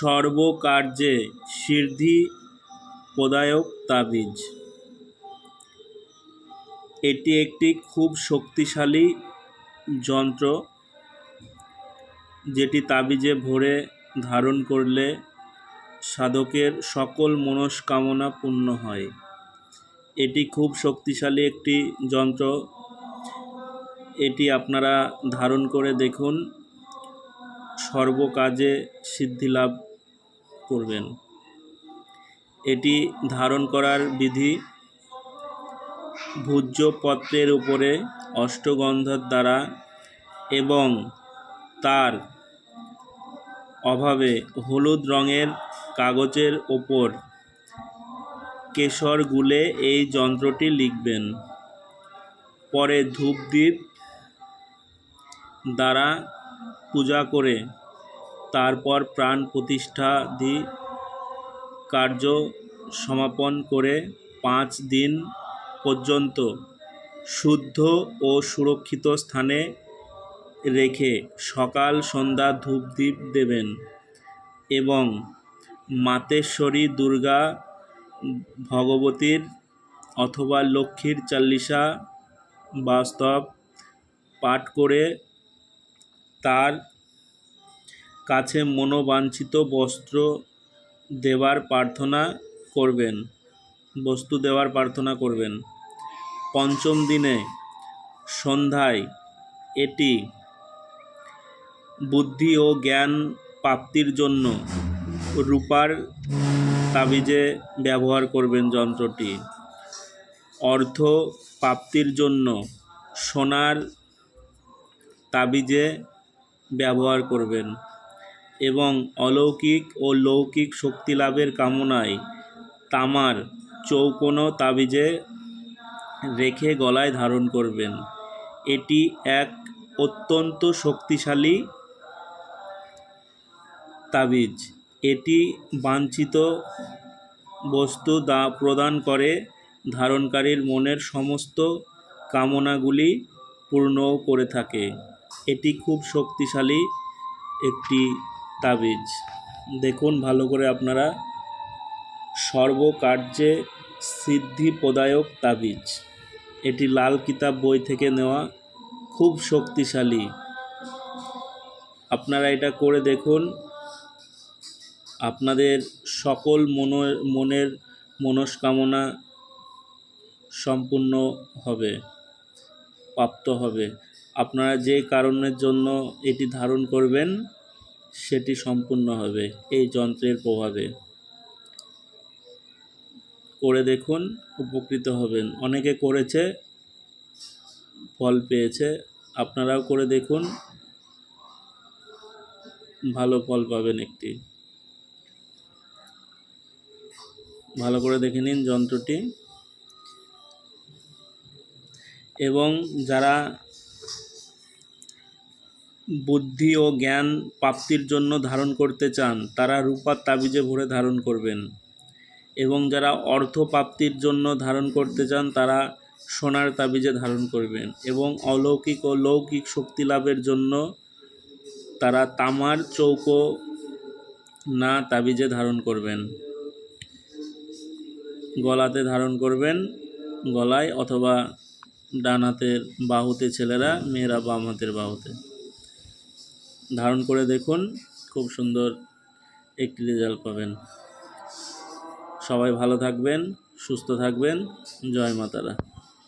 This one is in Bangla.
সর্বকার্যে সিদ্ধি প্রদায়ক তাবিজ। এটি একটি খুব শক্তিশালী যন্ত্র, যেটি তাবিজে ভরে ধারণ করলে সাধকের সকল মনস্কামনা পূর্ণ হয়। এটি খুব শক্তিশালী একটি যন্ত্র। এটি আপনারা ধারণ করে দেখুন, সর্বকাজে সিদ্ধি লাভ করবেন। এটি ধারণ করার বিধি ভূজ্য পত্রের উপরে অষ্টগন্ধার দ্বারা এবং তার অভাবে হলুদ রঙের কাগজের ওপর কেশর গুলে এই যন্ত্রটি লিখবেন। পরে ধূপদীপ দ্বারা পূজা করে তারপর প্রাণ প্রতিষ্ঠাদি কার্য সমাপন করে পাঁচ দিন পর্যন্ত শুদ্ধ ও সুরক্ষিত স্থানে রেখে সকাল সন্ধ্যা ধূপদীপ দেবেন এবং মাতেশ্বরী দুর্গা ভগবতীর অথবা লক্ষ্মীর চাল্লিশা বাস্তব পাঠ করে তার কাছে মনোবাঞ্ছিত বস্ত্র দেওয়ার প্রার্থনা করবেন। বস্তু দেওয়ার প্রার্থনা করবেন। পঞ্চম দিনে সন্ধ্যায় এটি বুদ্ধি ও জ্ঞান প্রাপ্তির জন্য রূপার তাবিজে ব্যবহার করবেন যন্ত্রটি। অর্থ প্রাপ্তির জন্য সোনার তাবিজে ব্যবহার করবেন। এবং অলৌকিক ও লৌকিক শক্তি লাভের কামনায় তামার চৌকোনো তাবিজে রেখে গলায় ধারণ করবেন। এটি এক অত্যন্ত শক্তিশালী তাবিজ। এটি বাঞ্ছিত বস্তু দা প্রদান করে ধারণকারীর মনের সমস্ত কামনাগুলি পূর্ণ করে থাকে। এটি খুব শক্তিশালী একটি তাবিজ। দেখুন ভালো করে আপনারা। সর্বকার্যে সিদ্ধি প্রদায়ক তাবিজ। এটি লাল কিতাব বই থেকে নেওয়া খুব শক্তিশালী। আপনারা এটা করে দেখুন। আপনাদের সকল মনো, মনের মনস্কামনা সম্পূর্ণ হবে, প্রাপ্ত হবে। আপনারা যে কারণের জন্য এটি ধারণ করবেন সেটি সম্পূর্ণ হবে এই যন্ত্রের প্রভাবে। করে দেখুন, উপকৃত হবেন। অনেকে করেছে, ফল পেয়েছে। আপনারাও করে দেখুন, ভালো ফল পাবেন একটি। ভালো করে দেখে নিন যন্ত্রটি। এবং যারা বুদ্ধি ও জ্ঞান প্রাপ্তির জন্য ধারণ করতে চান, তারা রূপার তাবিজে ভরে ধারণ করবেন। এবং যারা অর্থ প্রাপ্তির জন্য ধারণ করতে চান, তারা সোনার তাবিজে ধারণ করবেন। এবং অলৌকিক ও লৌকিক শক্তি লাভের জন্য তারা তামার চৌকো না তাবিজে ধারণ করবেন। গলাতে ধারণ করবেন গলায় অথবা ডান হাতের বাহুতে ছেলেরা, মেয়েরা বাম হাতের বাহুতে। ধারণ করে দেখুন, খুব সুন্দর একটি রেজাল্ট পাবেন। সবাই ভালো থাকবেন, সুস্থ থাকবেন। জয় মাতারা।